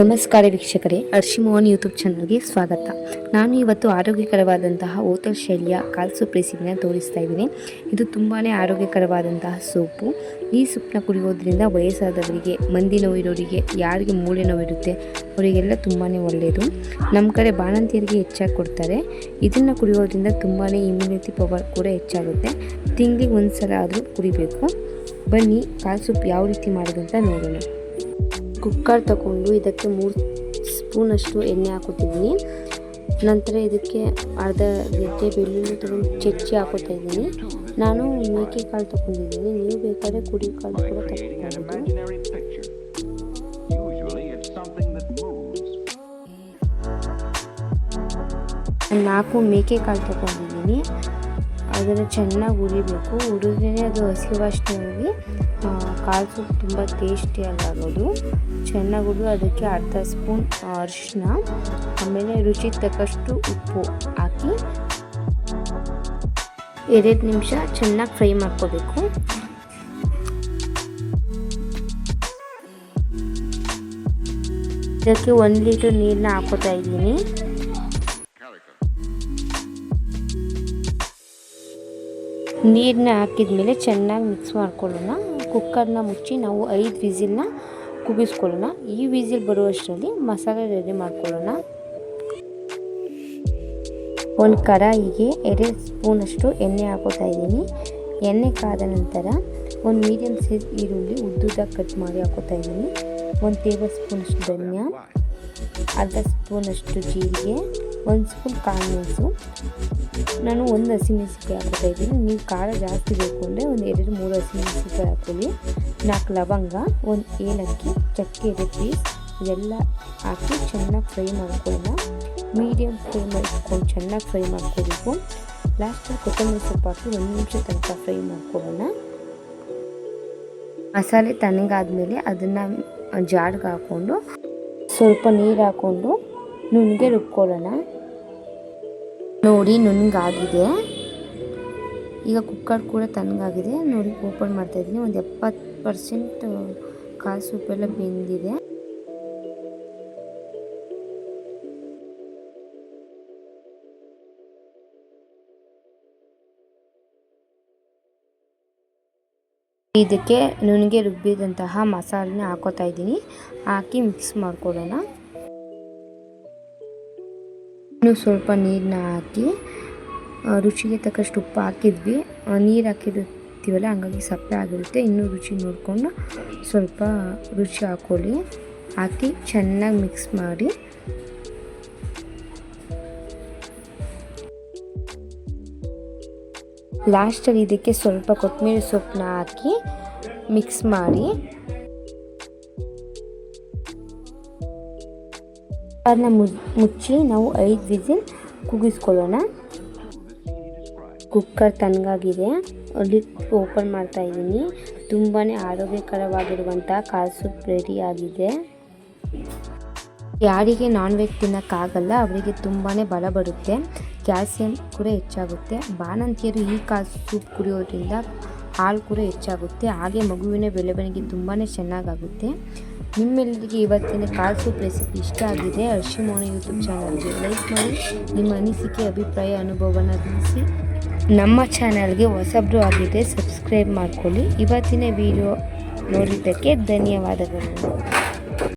ನಮಸ್ಕಾರ ವೀಕ್ಷಕರೇ ಹರ್ಷಿಮೋಹನ್ ಯೂಟ್ಯೂಬ್ ಚಾನಲ್ಗೆ ಸ್ವಾಗತ. ನಾನು ಇವತ್ತು ಆರೋಗ್ಯಕರವಾದಂತಹ ಹೋಟೆಲ್ ಶೈಲಿಯ ಕಾಲ್ ಸೂಪ್ ರೆಸಿಪಿನ ತೋರಿಸ್ತಾ ಇದ್ದೀನಿ. ಇದು ತುಂಬಾ ಆರೋಗ್ಯಕರವಾದಂತಹ ಸೋಪು. ಈ ಸೂಪ್ನ ಕುಡಿಯೋದ್ರಿಂದ ವಯಸ್ಸಾದವರಿಗೆ, ಮಂದಿ ನೋವಿರೋರಿಗೆ, ಯಾರಿಗೆ ಮೂಳೆ ನೋವಿರುತ್ತೆ, ಅವರಿಗೆಲ್ಲ ತುಂಬಾ ಒಳ್ಳೆಯದು ನಮ್ಮ ಕಡೆ ಬಾಣಂತಿಯರಿಗೆ ಹೆಚ್ಚಾಗಿ ಕೊಡ್ತಾರೆ. ಇದನ್ನು ಕುಡಿಯೋದ್ರಿಂದ ತುಂಬಾ ಇಮ್ಯುನಿಟಿ ಪವರ್ ಕೂಡ ಹೆಚ್ಚಾಗುತ್ತೆ. ತಿಂಗಳಿಗೆ ಒಂದು ಸಲ ಆದರೂ ಕುಡಿಬೇಕು. ಬನ್ನಿ, ಕಾಲ್ ಸೂಪ್ ಯಾವ ರೀತಿ ಮಾಡೋದಂತ ನೋಡೋಣ. ಕುಕ್ಕರ್ ತಗೊಂಡು ಇದಕ್ಕೆ ಮೂರು ಸ್ಪೂನಷ್ಟು ಎಣ್ಣೆ ಹಾಕೋತಿದ್ದೀನಿ. ನಂತರ ಇದಕ್ಕೆ ಅರ್ಧ ಗೆಜ್ಜೆ ಬೆಳ್ಳುಳ್ಳಿ ತಗೊಂಡು ಚಚ್ಚಿ ಹಾಕೋತಾ ಇದ್ದೀನಿ. ನಾನು ಮೇಕೆ ಕಾಳು ತಗೊಂಡಿದ್ದೀನಿ. ನೀವು ಬೇಕಾದ್ರೆ ಕುಡಿ ಕಾಳು ಕೂಡ. ನಾನು ನಾಲ್ಕು ಮೇಕೆ ಕಾಳು ತಗೊಂಡಿದ್ದೀನಿ. ಅದನ್ನು ಚೆನ್ನಾಗಿ ಹುರಿಬೇಕು. ಹುರಿದ್ರೆ ಅದು ಹಸಿ ವಾಸನೆ ಹೋಗಿ ಕಾಳು ಸೂಪ್ ತುಂಬ ಟೇಸ್ಟಿ ಆಗೋದು ಚೆನ್ನಾಗಿ ಅದಕ್ಕೆ ಅರ್ಧ ಸ್ಪೂನ್ ಅರಿಶಿನ ಆಮೇಲೆ ರುಚಿ ತಕ್ಕಷ್ಟು ಉಪ್ಪು ಹಾಕಿ. ಎರಡು ನಿಮಿಷ ಚೆನ್ನಾಗಿ ಫ್ರೈ ಮಾಡ್ಕೋಬೇಕು. ಇದಕ್ಕೆ ಒಂದು ಲೀಟರ್ ನೀರನ್ನ ಹಾಕೋತಾ ಇದ್ದೀನಿ. ನೀರನ್ನ ಹಾಕಿದ್ಮೇಲೆ ಚೆನ್ನಾಗಿ ಮಿಕ್ಸ್ ಮಾಡ್ಕೊಳ್ಳೋಣ. ಕುಕ್ಕರ್ನ ಮುಚ್ಚಿ ನಾವು ಐದು ವಿಸಿಲ್ನ ಕುಗಿಸ್ಕೊಳ್ಳೋಣ ಈ ವಿಸಿಲ್ ಬರುವಷ್ಟರಲ್ಲಿ ಮಸಾಲೆ ರೆಡಿ ಮಾಡ್ಕೊಳ್ಳೋಣ. ಒಂದು ಕಡಾಯಿಗೆ ಎರಡು ಸ್ಪೂನಷ್ಟು ಎಣ್ಣೆ ಹಾಕೋತಾ ಇದ್ದೀನಿ. ಎಣ್ಣೆ ಕಾದ ನಂತರ ಒಂದು ಮೀಡಿಯಮ್ ಸೈಜ್ ಈರುಳ್ಳಿ ಉದ್ದುದ ಕಟ್ ಮಾಡಿ ಹಾಕೋತಾ ಇದ್ದೀನಿ. ಒಂದು ಟೇಬಲ್ ಸ್ಪೂನಷ್ಟು ಧನಿಯಾ, ಅರ್ಧ ಸ್ಪೂನಷ್ಟು ಜೀರಿಗೆ, ಒಂದು ಸ್ಪೂನ್ ಕಾಳು ಮೆಣಸು ನಾನು ಒಂದು ಹಸಿಮೆಣಸಿನ್ಕಾಯಿ ಹಾಕೋತಾ ಇದ್ದೀನಿ. ನೀವು ಖಾರ ಜಾಸ್ತಿ ಬೇಕು ಅಂದರೆ ಒಂದು ಎರಡು ಮೂರು ಹಸಿಮೆಣಸಿನ್ಕಾಯಿ ಹಾಕೊಳ್ಳಿ ನಾಲ್ಕು ಲವಂಗ, ಒಂದು ಏಲಕ್ಕಿ, ಚಕ್ಕೆ ಎರಡು ಎಲ್ಲ ಹಾಕಿ ಚೆನ್ನಾಗಿ ಫ್ರೈ ಮಾಡ್ಕೊಳ್ಳೋಣ. ಮೀಡಿಯಮ್ ಫ್ರೈ ಇಟ್ಕೊಂಡು ಚೆನ್ನಾಗಿ ಫ್ರೈ ಮಾಡ್ಕೋಬೇಕು. ಲಾಸ್ಟಲ್ಲಿ ಕೊತ್ತಂಬರಿ ಸೊಪ್ಪು ಹಾಕಿ ಒಂದು ನಿಮಿಷ ತನಕ ಫ್ರೈ ಮಾಡ್ಕೊಳ್ಳೋಣ. ಮಸಾಲೆ ತಣ್ಣಗಾದ್ಮೇಲೆ ಅದನ್ನು ಜಾಡ್ಗೆ ಹಾಕ್ಕೊಂಡು ಸ್ವಲ್ಪ ನೀರು ಹಾಕ್ಕೊಂಡು ನುಣ್ಣಗೆ ರುಬ್ಕೊಳ್ಳೋಣ. ನೋಡಿ ನುಣ್ಣಗಾಗಿದೆ ಈಗ ಕುಕ್ಕರ್ ಕೂಡ ತಣ್ಣಗಾಗಿದೆ ನೋಡಿ ಓಪನ್ ಮಾಡ್ತಾ ಇದ್ದೀನಿ. ಒಂದು ಎಪ್ಪತ್ತು ಪರ್ಸೆಂಟ್ ಕಾಲು ಸೂಪೆಲ್ಲ ಬೆಂದಿದೆ. ಇದಕ್ಕೆ ನುಣ್ಣಗೆ ರುಬ್ಬಿದಂತಹ ಮಸಾಲೆನ ಹಾಕೋತಾ ಇದ್ದೀನಿ. ಹಾಕಿ ಮಿಕ್ಸ್ ಮಾಡ್ಕೊಳ್ಳೋಣ. ಇನ್ನು ಸ್ವಲ್ಪ ನೀರನ್ನ ಹಾಕಿ ರುಚಿಗೆ ತಕ್ಕಷ್ಟು ಉಪ್ಪು ಹಾಕಿದ್ವಿ. ನೀರು ಹಾಕಿರುತ್ತೀವಲ್ಲ, ಹಂಗಾಗಿ ಸಪ್ಪೆ ಆಗಿರುತ್ತೆ. ಇನ್ನೂ ರುಚಿ ನೋಡಿಕೊಂಡು ಸ್ವಲ್ಪ ರುಚಿ ಹಾಕ್ಕೊಳ್ಳಿ ಹಾಕಿ ಚೆನ್ನಾಗಿ ಮಿಕ್ಸ್ ಮಾಡಿ. ಲಾಸ್ಟಲ್ಲಿ ಇದಕ್ಕೆ ಸ್ವಲ್ಪ ಕೊತ್ತಂಬರಿ ಸೊಪ್ಪನ್ನ ಹಾಕಿ ಮಿಕ್ಸ್ ಮಾಡಿ. ಅದನ್ನ ಮುಚ್ಚಿ ನಾವು ಐದು ವಿಸಿಲ್ ಕುಗಿಸ್ಕೊಳ್ಳೋಣ ಕುಕ್ಕರ್ ತಣ್ಣಗಾಗಿದೆ. ಲಿಡ್ ಓಪನ್ ಮಾಡ್ತಾ ಇದ್ದೀನಿ. ತುಂಬಾ ಆರೋಗ್ಯಕರವಾಗಿರುವಂಥ ಕಾಸು ಸೂಪ್ ರೆಡಿ ಆಗಿದೆ ಯಾರಿಗೆ ನಾನ್ ವೆಜ್ ತಿನ್ನೋಕ್ಕಾಗಲ್ಲ, ಅವರಿಗೆ ತುಂಬಾ ಬಲ ಬರುತ್ತೆ. ಕ್ಯಾಲ್ಸಿಯಂ ಕೂಡ ಹೆಚ್ಚಾಗುತ್ತೆ. ಬಾಣಂತಿಯರು ಈ ಕಾಸು ಸೂಪ್ ಕುಡಿಯೋದ್ರಿಂದ ಹಾಲು ಕೂಡ ಹೆಚ್ಚಾಗುತ್ತೆ. ಹಾಗೆ ಮಗುವಿನ ಬೆಳವಣಿಗೆ ತುಂಬಾ ಚೆನ್ನಾಗಾಗುತ್ತೆ. ನಿಮ್ಮೆಲ್ಲರಿಗೆ ಇವತ್ತಿನ ಕಾಲ್ ಸೂಪ್ ರೆಸಿಪಿ ಇಷ್ಟ ಆಗಿದೆ ಅರ್ಶಿಮೋಣ ಯೂಟ್ಯೂಬ್ ಚಾನಲ್ಗೆ ಲೈಕ್ ಮಾಡಿ, ನಿಮ್ಮ ಅನಿಸಿಕೆ, ಅಭಿಪ್ರಾಯ ಅನುಭವನ ತಿಳಿಸಿ. ನಮ್ಮ ಚಾನಲ್ಗೆ ಹೊಸಬ್ರು ಆಗಿದೆ ಸಬ್ಸ್ಕ್ರೈಬ್ ಮಾಡ್ಕೊಳ್ಳಿ. ಇವತ್ತಿನ ವಿಡಿಯೋ ನೋಡಿದ್ದಕ್ಕೆ ಧನ್ಯವಾದಗಳು.